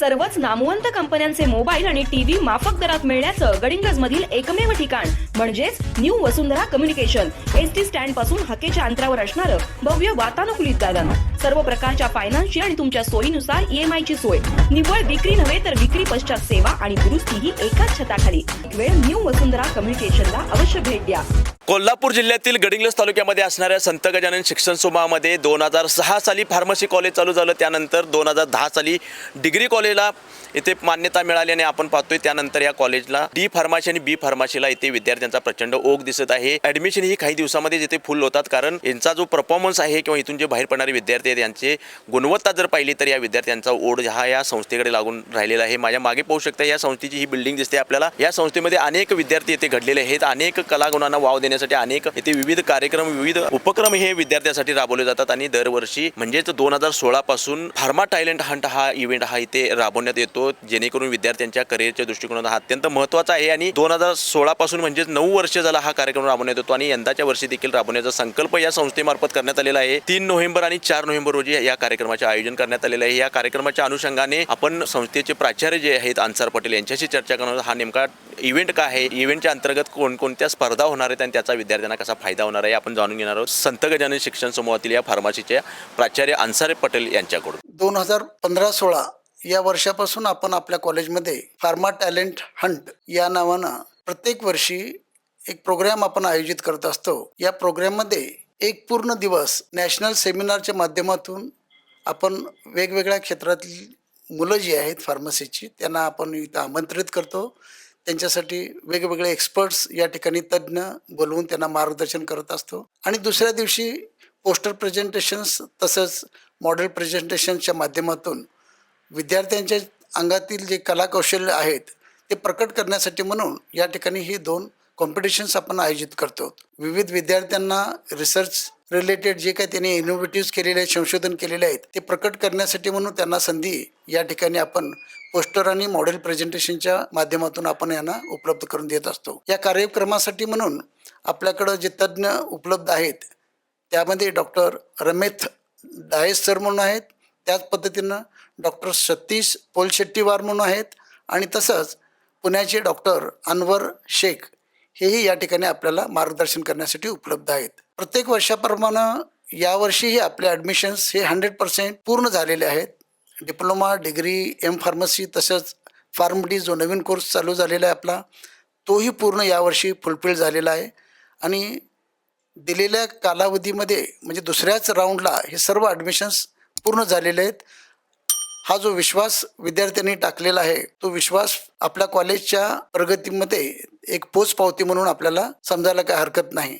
सर्वच नामवंत कंपन्यांचे मोबाईल आणि टीव्ही माफक दरात मिळण्याचं गडिंगज मधील एकमेव ठिकाण म्हणजेच new Vasundhara communication. S T स्टँडपासून हकेच्या अंतरावर असणारं भव्य वातानुकूलित दालन सर्व प्रकारच्या फायनान्सची आणि तुमच्या सोयीनुसार ईएमआय ची सोय. निव्वळ विक्री नव्हे तर विक्री पश्चात सेवा आणि दुरुस्ती ही एकाच छताखाली. वेळ न्यू वसुंधरा कम्युनिकेशनला अवश्य भेट द्या. कोल्हापूर जिल्ह्यातील गडिंग्लस तालुक्यामध्ये असणाऱ्या संत गजानन शिक्षण समूहामध्ये दोन हजार सहा साली फार्मसी कॉलेज चालू झालं. त्यानंतर दोन हजार दहा साली डिग्री कॉलेजला इथे मान्यता मिळाली आणि आपण पाहतोय त्यानंतर या कॉलेजला डी फार्मासी आणि बी फार्मासीला इथे विद्यार्थ्यांचा प्रचंड ओघ दिसत आहे. ऍडमिशन ही काही दिवसामध्ये इथे फुल होतात कारण यांचा जो परफॉर्मन्स आहे किंवा इथून जे बाहेर पडणारे विद्यार्थी आहेत यांचे गुणवत्ता जर पाहिली तर या विद्यार्थ्यांचा ओढ हा या संस्थेकडे लागून राहिलेला आहे. माझ्या मागे पाहू शकता या संस्थेची ही बिल्डिंग दिसते आपल्याला. या संस्थेमध्ये अनेक विद्यार्थी इथे घडलेले आहेत. अनेक कलागुणांना वाव देण्यासाठी अनेक येथे विविध कार्यक्रम विविध उपक्रम हे विद्यार्थ्यांसाठी राबवले जातात आणि दरवर्षी म्हणजेच दोन हजार सोळा पासून फार्मा टायलेंट हंट हा इव्हेंट हा इथे राबवण्यात येतो. जेणेकरून विद्यार्थ्यांच्या करिअरच्या दृष्टिकोनात हा अत्यंत महत्त्वाचा आहे आणि दोन हजार सोळा पासून म्हणजेच नऊ वर्ष झाला हा कार्यक्रम राबवण्यात येतो आणि यंदाच्या वर्षी देखील राबवण्याचा संकल्प या संस्थेमार्फत करण्यात आलेला आहे. तीन नोव्हेंबर आणि चार नोव्हेंबर रोजी या कार्यक्रमाचे आयोजन करण्यात आलेलं आहे. या कार्यक्रमाच्या अनुषंगाने आपण संस्थेचे प्राचार्य जे आहेत अन्सार पटेल यांच्याशी चर्चा करणार हा नेमका इव्हेंट काय आहे? इव्हेंटच्या अंतर्गत कोणकोणत्या स्पर्धा होणार आहेत आणि त्याचा विद्यार्थ्यांना कसा फायदा होणार आहे आपण जाणून घेणार आहोत. संत गजानन शिक्षण समूहातील या फार्मसीच्या प्राचार्य अन्सार पटेल यांच्याकडून. दोन हजार पंधरा सोळा या वर्षापासून आपण आपल्या कॉलेजमध्ये फार्मा टॅलेंट हंट या नावानं प्रत्येक वर्षी एक प्रोग्राम आपण आयोजित करत असतो. या प्रोग्राममध्ये एक पूर्ण दिवस नॅशनल सेमिनारच्या माध्यमातून आपण वेगवेगळ्या क्षेत्रातील मुलं जी आहेत फार्मसीची त्यांना आपण इथं आमंत्रित करतो. त्यांच्यासाठी वेगवेगळे एक्सपर्ट्स या ठिकाणी तज्ज्ञ बोलवून त्यांना मार्गदर्शन करत असतो. आणि दुसऱ्या दिवशी पोस्टर प्रेझेंटेशन्स तसंच मॉडेल प्रेझेंटेशनच्या माध्यमातून विद्यार्थ्यांच्या अंगातील जे कलाकौशल्य आहेत ते प्रकट करण्यासाठी म्हणून या ठिकाणी ही दोन कॉम्पिटिशन्स आपण आयोजित करतो. विविध विद्यार्थ्यांना रिसर्च रिलेटेड जे काही त्यांनी इनोव्हेटिव्ह केलेले आहेत संशोधन केलेले आहेत ते प्रकट करण्यासाठी म्हणून त्यांना संधी या ठिकाणी आपण पोस्टर आणि मॉडेल प्रेझेंटेशनच्या माध्यमातून आपण यांना उपलब्ध करून देत असतो. या कार्यक्रमासाठी म्हणून आपल्याकडं जे तज्ज्ञ उपलब्ध आहेत त्यामध्ये डॉक्टर रमेश डायस सर म्हणून आहेत त्याच पद्धतीनं डॉक्टर सतीश पोलशेट्टीवार म्हणून आहेत आणि तसंच पुण्याचे डॉक्टर अनवर शेख हेही या ठिकाणी आपल्याला मार्गदर्शन करण्यासाठी उपलब्ध आहेत. प्रत्येक वर्षाप्रमाणे यावर्षीही आपले ॲडमिशन्स हे हंड्रेड पर्सेंट पूर्ण झालेले आहेत. डिप्लोमा डिग्री एम फार्मसी तसंच फार्म डी जो नवीन कोर्स चालू झालेला आहे आपला तोही पूर्ण यावर्षी फुलफिल झालेला आहे. आणि दिलेल्या कालावधीमध्ये म्हणजे दुसऱ्याच राऊंडला हे सर्व ॲडमिशन्स पूर्ण झालेले आहेत. हा जो विश्वास विद्यार्थ्यांनी टाकलेला आहे तो विश्वास आपल्या कॉलेजच्या प्रगतीमध्ये एक पोच पावती म्हणून आपल्याला समजायला काही हरकत नाही.